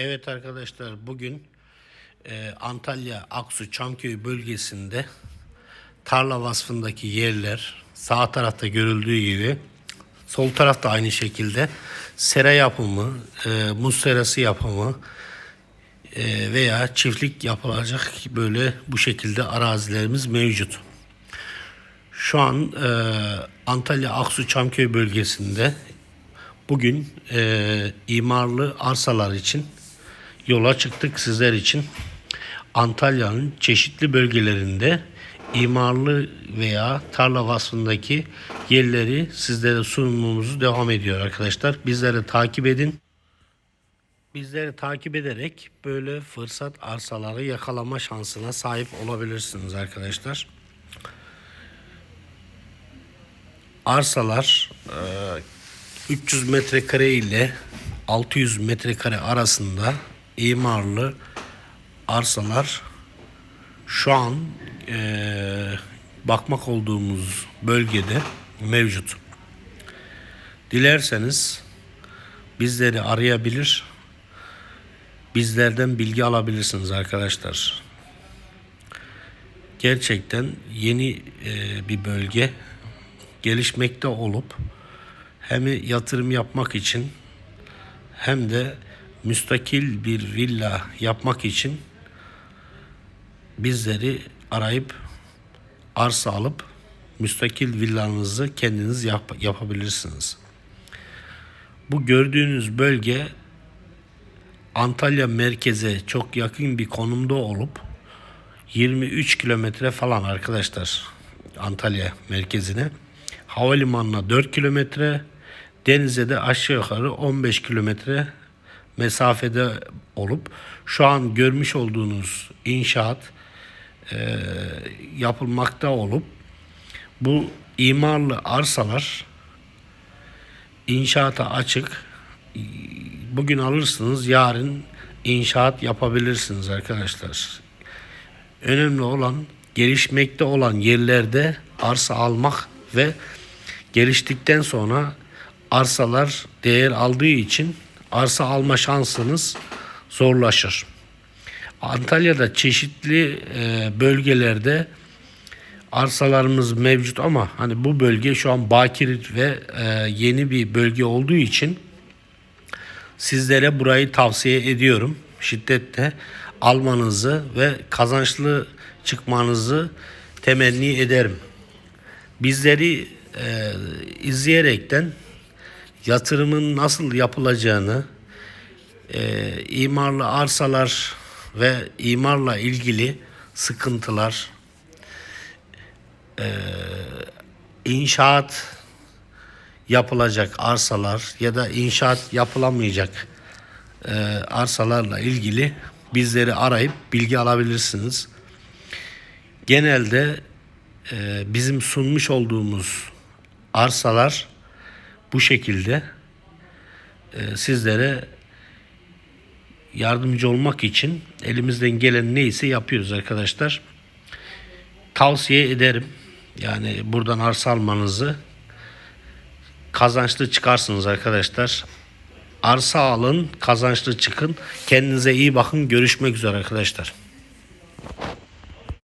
Evet arkadaşlar bugün e, Antalya Aksu Çamköy bölgesinde tarla vasfındaki yerler sağ tarafta görüldüğü gibi sol tarafta aynı şekilde sera yapımı, e, muz serası yapımı e, veya çiftlik yapılacak böyle bu şekilde arazilerimiz mevcut. Şu an e, Antalya Aksu Çamköy bölgesinde bugün e, imarlı arsalar için yola çıktık sizler için. Antalya'nın çeşitli bölgelerinde imarlı veya tarla vasfındaki yerleri sizlere sunumumuzu devam ediyor arkadaşlar. Bizleri takip edin. Bizleri takip ederek böyle fırsat arsaları yakalama şansına sahip olabilirsiniz arkadaşlar. Arsalar e, 300 metrekare ile 600 metrekare arasında imarlı arsalar şu an e, bakmak olduğumuz bölgede mevcut. Dilerseniz bizleri arayabilir, bizlerden bilgi alabilirsiniz arkadaşlar. Gerçekten yeni e, bir bölge gelişmekte olup hem yatırım yapmak için hem de müstakil bir villa yapmak için bizleri arayıp arsa alıp müstakil villanızı kendiniz yap- yapabilirsiniz. Bu gördüğünüz bölge Antalya merkeze çok yakın bir konumda olup 23 kilometre falan arkadaşlar Antalya merkezine. Havalimanına 4 kilometre, denize de aşağı yukarı 15 kilometre mesafede olup şu an görmüş olduğunuz inşaat e, yapılmakta olup bu imarlı arsalar inşaata açık. Bugün alırsınız, yarın inşaat yapabilirsiniz arkadaşlar. Önemli olan gelişmekte olan yerlerde arsa almak ve geliştikten sonra arsalar değer aldığı için arsa alma şansınız zorlaşır. Antalya'da çeşitli e, bölgelerde arsalarımız mevcut ama hani bu bölge şu an bakir ve e, yeni bir bölge olduğu için sizlere burayı tavsiye ediyorum. Şiddetle almanızı ve kazançlı çıkmanızı temenni ederim. Bizleri e, izleyerekten yatırımın nasıl yapılacağını, e, imarlı arsalar ve imarla ilgili sıkıntılar, e, inşaat yapılacak arsalar ya da inşaat yapılamayacak e, arsalarla ilgili bizleri arayıp bilgi alabilirsiniz. Genelde e, bizim sunmuş olduğumuz arsalar bu şekilde e, sizlere yardımcı olmak için elimizden gelen neyse yapıyoruz arkadaşlar. Tavsiye ederim. Yani buradan arsa almanızı kazançlı çıkarsınız arkadaşlar. Arsa alın, kazançlı çıkın. Kendinize iyi bakın. Görüşmek üzere arkadaşlar.